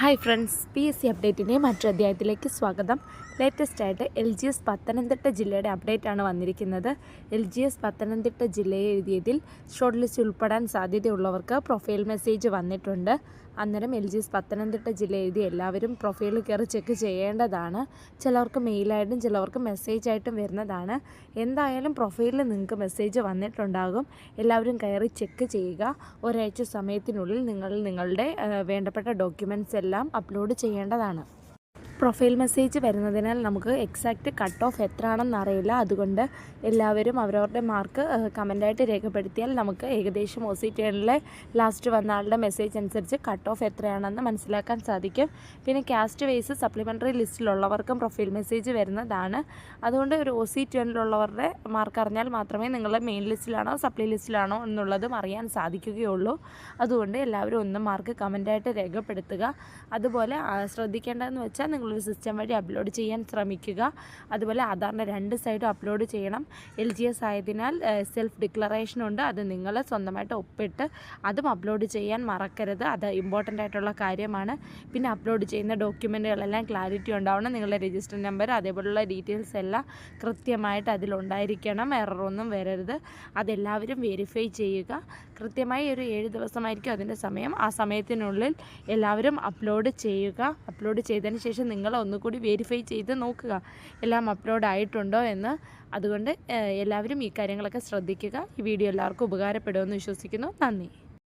Hi friends P S C അപ്ഡേറ്റിന്റെ മറ്റൊരു അധ്യായത്തിലേക്ക് സ്വാഗതം. ലേറ്റസ്റ്റ് ആയിട്ട് എൽ ജി എസ് പത്തനംതിട്ട ജില്ലയുടെ അപ്ഡേറ്റ് ആണ് വന്നിരിക്കുന്നത്. എൽ ജി എസ് പത്തനംതിട്ട ജില്ലയെ എഴുതിയതിൽ ഷോർട്ട് ലിസ്റ്റ് ഉൾപ്പെടാൻ സാധ്യതയുള്ളവർക്ക് പ്രൊഫൈൽ മെസ്സേജ് വന്നിട്ടുണ്ട്. അന്നേരം എൽ ജി എസ് പത്തനംതിട്ട ജില്ല എഴുതി എല്ലാവരും പ്രൊഫൈലിൽ കയറി ചെക്ക് ചെയ്യേണ്ടതാണ്. ചിലവർക്ക് മെയിലായിട്ടും ചിലവർക്ക് മെസ്സേജായിട്ടും വരുന്നതാണ്. എന്തായാലും പ്രൊഫൈലിൽ നിങ്ങൾക്ക് മെസ്സേജ് വന്നിട്ടുണ്ടാകും. എല്ലാവരും കയറി ചെക്ക് ചെയ്യുക. ഒരാഴ്ച സമയത്തിനുള്ളിൽ നിങ്ങൾ നിങ്ങളുടെ വേണ്ടപ്പെട്ട ഡോക്യുമെന്റ്സ് എല്ലാം അപ്ലോഡ് ചെയ്യേണ്ടതാണ്. പ്രൊഫൈൽ മെസ്സേജ് വരുന്നതിനാൽ നമുക്ക് എക്സാക്റ്റ് കട്ട് ഓഫ് എത്രയാണെന്ന് അറിയില്ല. അതുകൊണ്ട് എല്ലാവരും അവരവരുടെ മാർക്ക് കമന്റായിട്ട് രേഖപ്പെടുത്തിയാൽ നമുക്ക് ഏകദേശം ഒ സി ടേണിലെ ലാസ്റ്റ് വന്ന ആളുടെ മെസ്സേജ് അനുസരിച്ച് കട്ട് ഓഫ് എത്രയാണെന്ന് മനസ്സിലാക്കാൻ സാധിക്കും. പിന്നെ കാസ്റ്റ് വൈസ് സപ്ലിമെന്ററി ലിസ്റ്റിലുള്ളവർക്കും പ്രൊഫൈൽ മെസ്സേജ് വരുന്നതാണ്. അതുകൊണ്ട് ഒരു ഒ സി ടേണിലുള്ളവരുടെ മാർക്ക് അറിഞ്ഞാൽ മാത്രമേ നിങ്ങൾ മെയിൻ ലിസ്റ്റിലാണോ സപ്ലി ലിസ്റ്റിലാണോ എന്നുള്ളതും അറിയാൻ സാധിക്കുകയുള്ളൂ. അതുകൊണ്ട് എല്ലാവരും ഒന്ന് മാർക്ക് കമന്റായിട്ട് രേഖപ്പെടുത്തുക. അതുപോലെ ശ്രദ്ധിക്കേണ്ടതെന്ന് വെച്ചാൽ നിങ്ങളൊരു സിസ്റ്റം വഴി അപ്ലോഡ് ചെയ്യാൻ ശ്രമിക്കുക. അതുപോലെ ആധാറിന്റെ രണ്ട് സൈഡും അപ്ലോഡ് ചെയ്യണം. എൽ ജി എസ് ആയതിനാൽ സെൽഫ് ഡിക്ലറേഷൻ ഉണ്ട്. അത് നിങ്ങൾ സ്വന്തമായിട്ട് ഒപ്പിട്ട് അതും അപ്ലോഡ് ചെയ്യാൻ മറക്കരുത്. അത് ഇമ്പോർട്ടന്റ് ആയിട്ടുള്ള കാര്യമാണ്. പിന്നെ അപ്ലോഡ് ചെയ്യുന്ന ഡോക്യുമെന്റുകളെല്ലാം ക്ലാരിറ്റി ഉണ്ടാവണം. നിങ്ങളുടെ രജിസ്റ്റർ നമ്പർ അതേപോലുള്ള ഡീറ്റെയിൽസ് എല്ലാം കൃത്യമായിട്ട് അതിലുണ്ടായിരിക്കണം. എററൊന്നും വരരുത്. അതെല്ലാവരും വെരിഫൈ ചെയ്യുക. കൃത്യമായി ഒരു ഏഴ് ദിവസമായിരിക്കും അതിന്റെ സമയം. ആ സമയത്തിനുള്ളിൽ എല്ലാവരും അപ്ലോഡ് ചെയ്യുക. അപ്ലോഡ് ചെയ്തതിന് ശേഷം നിങ്ങൾ ഒന്നുകൂടി വെരിഫൈ ചെയ്ത് നോക്കുക. എല്ലാം അപ്ലോഡ് ആയിട്ടുണ്ടോ എന്ന്. അതുകൊണ്ട് എല്ലാവരും ഈ കാര്യങ്ങളൊക്കെ ശ്രദ്ധിക്കുക. ഈ വീഡിയോ എല്ലാവർക്കും ഉപകാരപ്പെടുമെന്ന് വിശ്വസിക്കുന്നു. നന്ദി.